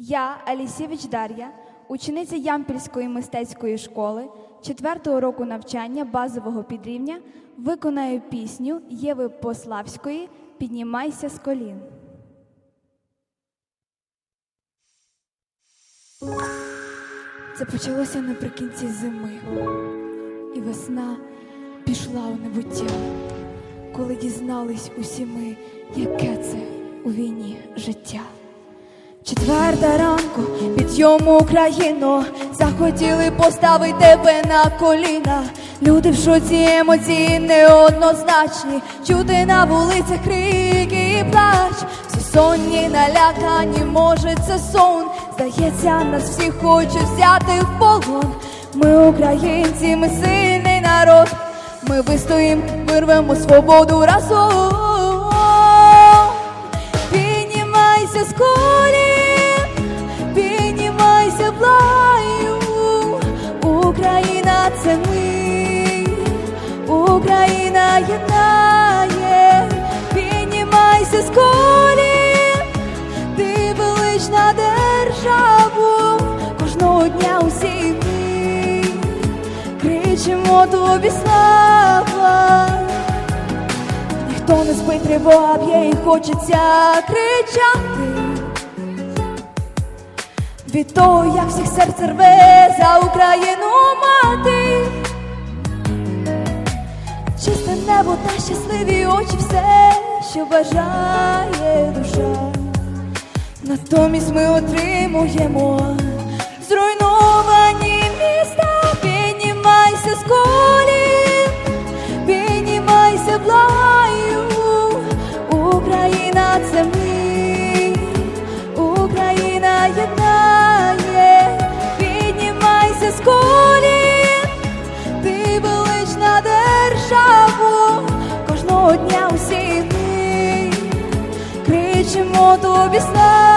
Я, Алісєвич Дар'я, учениця Ямпільської мистецької школи, четвертого року навчання базового підрівня, виконаю пісню Єви Пославської Піднімайся з колін. Це почалося наприкінці зими, і весна пішла у небуття, коли дізнались усі ми, яке це у війні життя. Четверта ранку підйому Україну захотіли поставити тебе на коліна. Люди в шоці емоції неоднозначні, чути на вулицях крики і плач. Всі сонні налякані, може це сон. Здається, нас всіх хочуть взяти в полон. Ми українці, ми сильний народ. Ми вистоїм, вирвемо свободу разом. Піднімайся з Україна єднає, піднімайся з колін, ти велична державу, кожного дня усі ми кричимо тобі слава. Ніхто не спить, тривога б'є і хочеться кричати. Від того, як всіх серце рве за Україну мати. Небо та щасливі очі, все, що бажає душа. Натомість ми отримуємо зруйновані міста, дня усі ми кричимо тобі слава.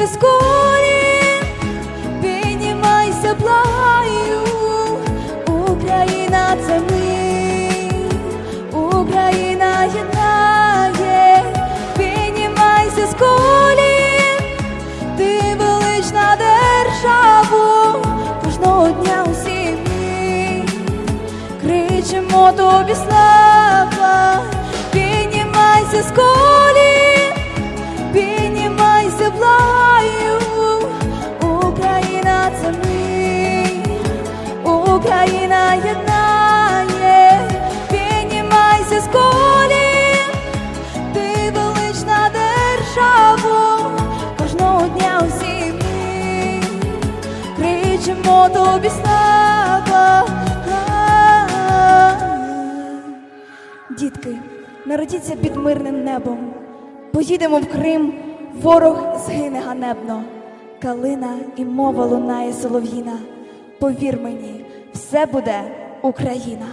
Піднімайся з колін, піднімайся благаю, Україна це ми, Україна єднає, піднімайся з колін, ти велична державу, кожного дня усі ми кричимо тобі слава, піднімайся з колін, тобі слава. Дітки, народіться під мирним небом, поїдемо в Крим, ворог згине ганебно, калина і мова лунає солов'їна. Повір мені, все буде Україна.